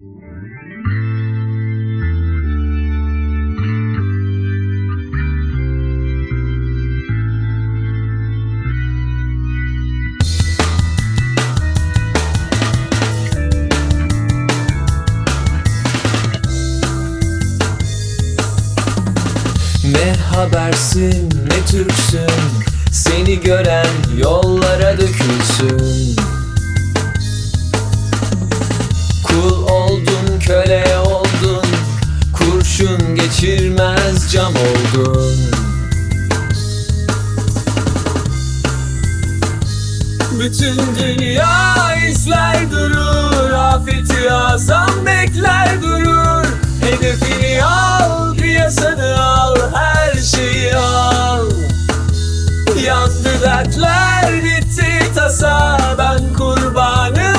Ne habersin ne Türksün? Seni gören yollara Bütün dünya izler durur Afeti azam bekler durur. Hedefini al, piyasanı al Her şeyi al. Yandı dertler, bitti tasa Ben kurbanım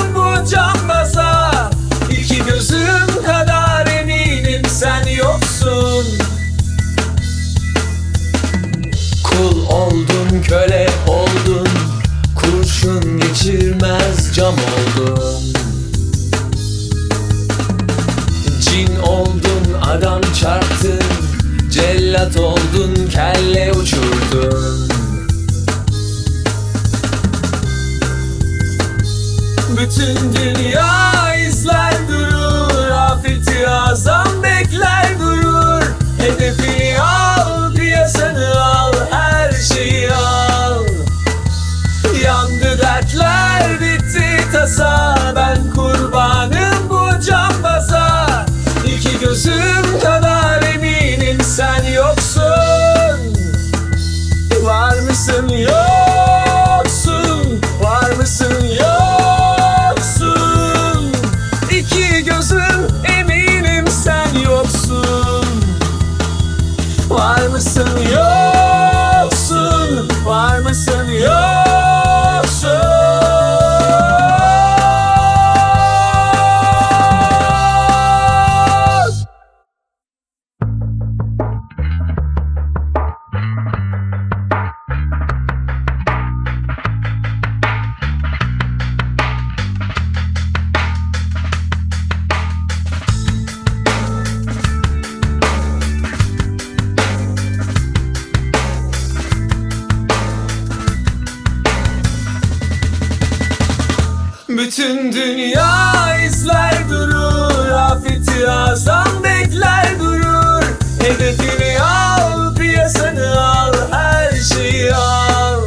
Cin oldun, adam çarptın Cellat oldun, kelle uçurdun. Bütün dünya izler durur Afeti azam bekler durur Hedefini al, piyasanı al Her şeyi al. Yandı dertler, bitti tasa Ben kurbanım mısın yoksun? Var mısın yoksun? İki gözüm eminim sen yoksun. Var mısın yoksun Bütün dünya izler durur Afeti azam bekler durur. Hedefini al, piyasanı al Her şeyi al.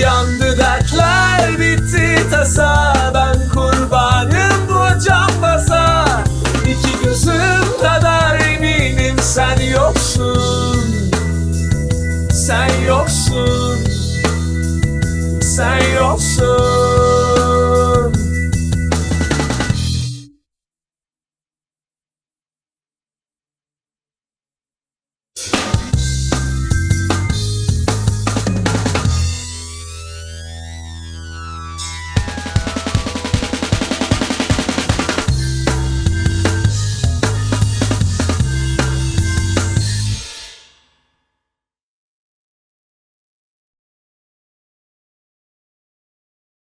Yandı dertler, bitti tasa. Ben kurbanım bu cambaza İki gözüm kadar eminim sen yoksun. Sen yoksun. Sen yoksun